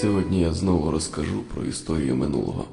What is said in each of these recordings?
Сьогодні я знову розкажу про історію минулого.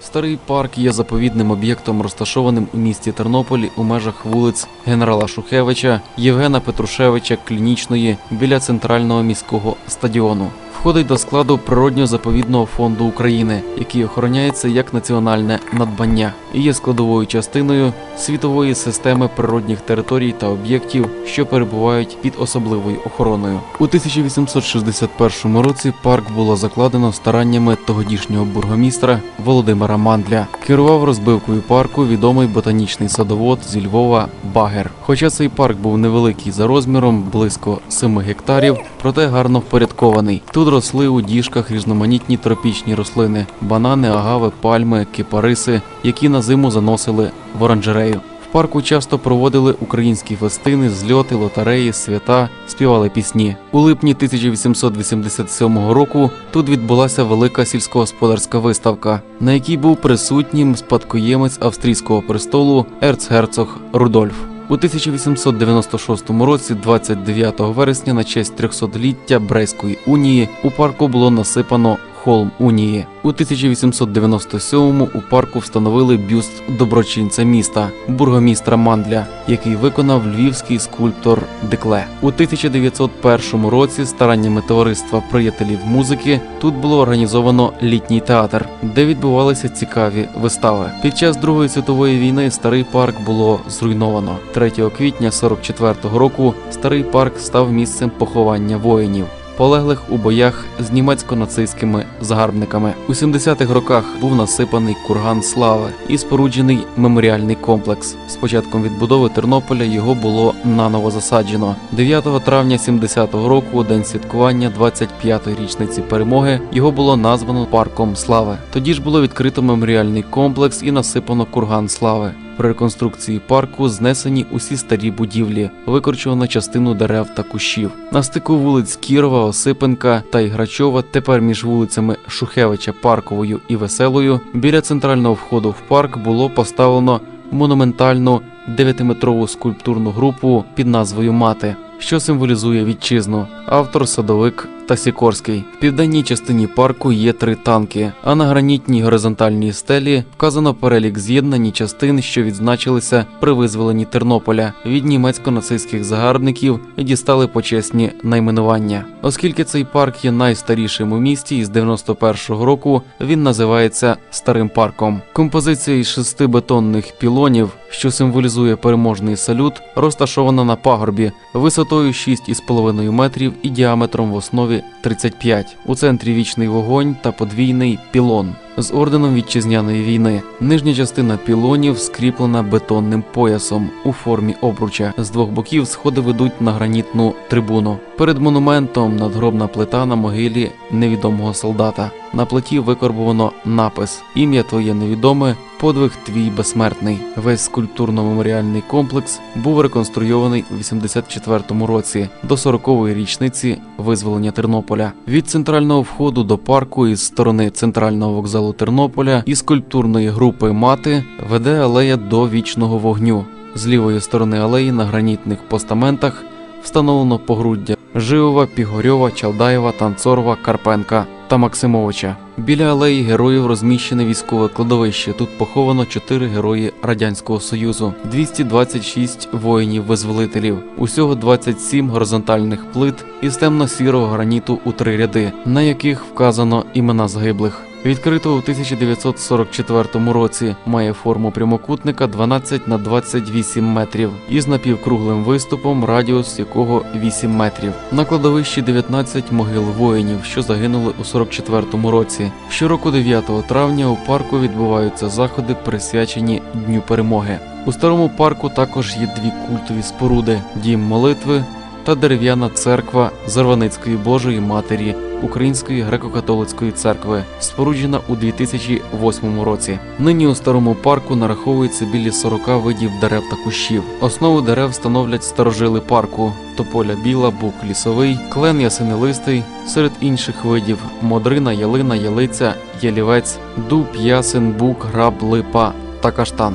Старий парк є заповідним об'єктом, розташованим у місті Тернополі у межах вулиць Генерала Шухевича, Євгена Петрушевича, Клінічної біля центрального міського стадіону. Входить до складу природньо-заповідного фонду України, який охороняється як національне надбання і є складовою частиною світової системи природних територій та об'єктів, що перебувають під особливою охороною. У 1861 році парк було закладено стараннями тодішнього бургомістра Володимира Мандля. Керував розбивкою парку відомий ботанічний садовод зі Львова Багер. Хоча цей парк був невеликий за розміром, близько 7 гектарів, проте гарно впорядкований. Тут росли у діжках різноманітні тропічні рослини: банани, агави, пальми, кипариси, які на зиму заносили в оранжерею. В парку часто проводили українські фестини, зльоти, лотереї, свята, співали пісні. У липні 1887 року тут відбулася велика сільськогосподарська виставка, на якій був присутнім спадкоємець австрійського престолу ерцгерцог Рудольф. У 1896 році, 29 вересня, на честь 300-ліття Брейської унії у парку було насипано холм унії. У 1897-му у парку встановили бюст доброчинця міста, бургомістра Мандля, який виконав львівський скульптор Декле. У 1901 році стараннями товариства приятелів музики тут було організовано літній театр, де відбувалися цікаві вистави. Під час Другої світової війни старий парк було зруйновано. 3 квітня 44-го року старий парк став місцем поховання воїнів полеглих у боях з німецько-нацистськими загарбниками. У 70-х роках був насипаний курган слави і споруджений меморіальний комплекс. З початком відбудови Тернополя його було наново засаджено. 9 травня 70-го року, у день святкування 25-ї річниці перемоги, його було названо парком слави. Тоді ж було відкрито меморіальний комплекс і насипано курган слави. При реконструкції парку знесені усі старі будівлі, викорчовано частину дерев та кущів. На стику вулиць Кірова, Осипенка та Іграчова, тепер між вулицями Шухевича, Парковою і Веселою, біля центрального входу в парк було поставлено монументальну 9-метрову скульптурну групу під назвою Мати, що символізує вітчизну. Автор садовик та Сікорський. В південній частині парку є три танки, а на гранітній горизонтальній стелі вказано перелік з'єднань і частин, що відзначилися при визволенні Тернополя від німецько-нацистських загарбників дістали почесні найменування. Оскільки цей парк є найстарішим у місті із 91-го року, він називається Старим парком. Композиція із шести бетонних пілонів, що символізує переможний салют, розташована на пагорбі висотою 6,5 метрів і діаметром в основі 35. У центрі вічний вогонь та подвійний пілон з орденом вітчизняної війни. Нижня частина пілонів скріплена бетонним поясом у формі обруча. З двох боків сходи ведуть на гранітну трибуну. Перед монументом надгробна плита на могилі невідомого солдата. На плиті викорбовано напис Ім'я твоє невідоме, подвиг твій безсмертний. Весь скульптурно-меморіальний комплекс був реконструйований у 84-му році до 40-ї річниці визволення Тернополя. Від центрального входу до парку із сторони центрального вокзалу Тернополя і скульптурної групи мати веде алея до вічного вогню. З лівої сторони алеї на гранітних постаментах встановлено погруддя Живова, Пігорьова, Чалдаєва, Танцорова, Карпенка та Максимовича. Біля алеї героїв розміщене військове кладовище. Тут поховано чотири герої Радянського Союзу, 226 воїнів-визволителів, усього 27 горизонтальних плит із темно-сірого граніту у три ряди, на яких вказано імена загиблих. Відкрито у 1944 році, має форму прямокутника 12 на 28 метрів із напівкруглим виступом, радіус якого 8 метрів. На кладовищі 19 могил воїнів, що загинули у 44 році. Щороку 9 травня у парку відбуваються заходи, присвячені Дню перемоги. У старому парку також є дві культові споруди: дім молитви та дерев'яна церква Зарваницької Божої Матері Української греко-католицької церкви, споруджена у 2008 році. Нині у старому парку нараховується біля 40 видів дерев та кущів. Основу дерев становлять старожили парку: тополя біла, бук лісовий, клен ясенелистий, серед інших видів модрина, ялина, ялиця, ялівець, дуб, ясен, бук, граб, липа та каштан.